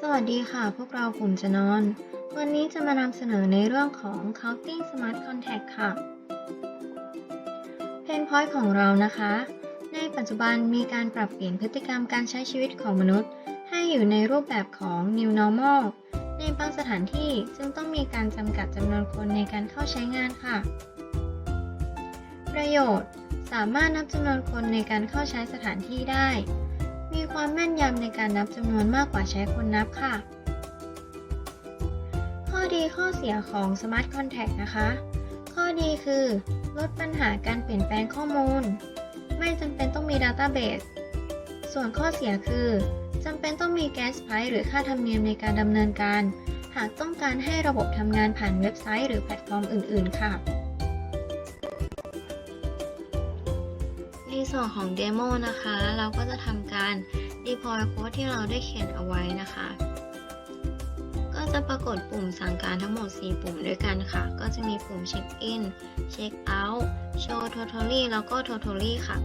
สวัสดีค่ะ พวกเรากลุ่มจะนอน วันนี้จะมานำเสนอในเรื่องของ Counting Smart Contact ค่ะ เพนพอยต์ของเรานะคะ ในปัจจุบันมีการปรับเปลี่ยนพฤติกรรมการใช้ชีวิตของมนุษย์ ให้อยู่ในรูปแบบของ New Normal ในบางสถานที่จึงต้องมีการจำกัดจำนวนคนในการเข้าใช้งานค่ะ ประโยชน์ สามารถนับจำนวนคนในการเข้าใช้สถานที่ได้ มีความแม่นยำในการนับจำนวนมากกว่าใช้คนนับค่ะ ข้อดีข้อเสียของ Smart Contact นะคะ ข้อดีคือ ลดปัญหาการเปลี่ยนแปลงข้อมูล ไม่จำเป็นต้องมี Database ส่วนข้อเสียคือจำเป็นต้องมี Gas Price หรือค่าธรรมเนียมในการดำเนินการ หากต้องการให้ระบบทำงานผ่านเว็บไซต์หรือแพลตฟอร์มอื่น ๆ ค่ะ ในส่วนของเดโมนะคะ เราก็จะทำการ deploy โค้ดที่เราได้เขียนเอาไว้นะคะ ก็จะปรากฏปุ่มสั่งการทั้งหมด 4 ปุ่มด้วยกันค่ะ ก็จะมีปุ่ม check in check out show totally แล้วก็ totally ค่ะ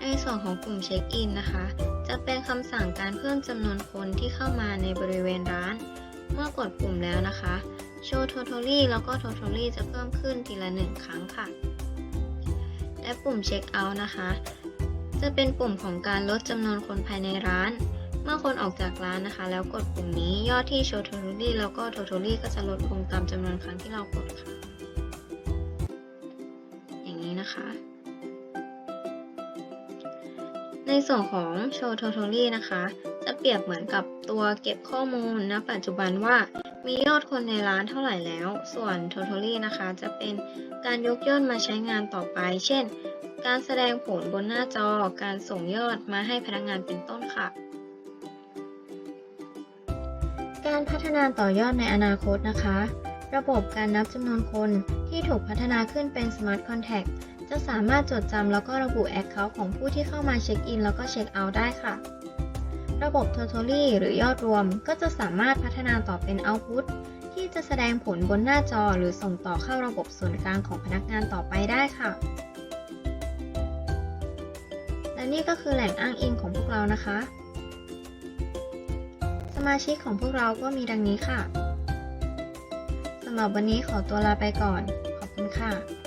ในส่วนของปุ่ม check in นะคะ จะเป็นคำสั่งการเพิ่มจำนวนคนที่เข้ามาในบริเวณร้าน เมื่อกดปุ่มแล้วนะคะ show totally แล้วก็ totally จะเพิ่มขึ้นทีละ1ครั้งค่ะ และปุ่ม check out นะคะ จะเป็นปุ่มของการลดจำนวนคนภายในร้าน เมื่อคนออกจากร้านนะคะ แล้วกดปุ่มนี้ยอดที่ show totally แล้วก็ totally ก็จะลดลงตามจำนวนครั้งที่เรากดค่ะ อย่างนี้นะคะในส่วนของ show totally นะคะ จะเปรียบเหมือนกับตัวเก็บข้อมูลณปัจจุบันว่า มียอดคนในร้านเท่าไหร่แล้ว ส่วน totally นะคะ จะเป็นการยกยอดมาใช้งานต่อไป เช่น การแสดงผลบนหน้าจอ การส่งยอดมาให้พนักงานเป็นต้นค่ะ การพัฒนาต่อยอดในอนาคตนะคะ ระบบการนับจำนวนคนที่ถูกพัฒนาขึ้นเป็น Smart Contact จะสามารถจดจำแล้วก็ระบุ Account ของผู้ที่เข้ามาเช็คอินแล้วก็เช็คเอาท์ได้ค่ะ ระบบ Totally หรือยอดรวมก็จะสามารถพัฒนาต่อเป็น Output ที่จะแสดงผลบนหน้าจอหรือส่งต่อเข้าระบบส่วนกลางของพนักงานต่อไปได้ค่ะ และนี่ก็คือแหล่งอ้างอิงของพวกเรานะคะ สมาชิกของพวกเราก็มีดังนี้ค่ะสำหรับวันนี้ขอตัวลาไปก่อน ขอบคุณค่ะ